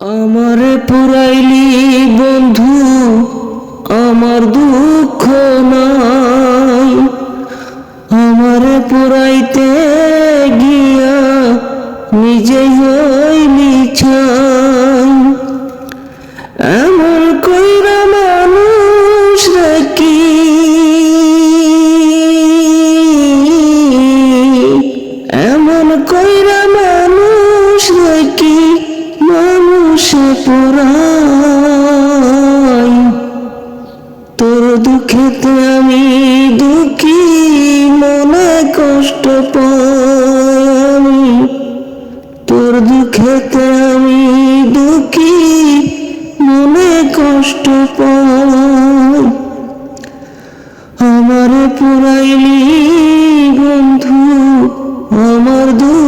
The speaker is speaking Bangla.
আমারে পুরাইলি বন্ধু, আমার দুঃখ নাই। আমারে পুরাইতে গিয়া নিজেই হইলি ছাই। এমন কইরা মানুষ কি এমন কইরা পুরাই তোর দুঃখেতে আমি দুঃখী, মনে কষ্ট পাই। তোর দুঃখেতে আমি দুঃখী, মনে কষ্ট পাই। আমার পুরাইলি বন্ধু, আমার দুঃখ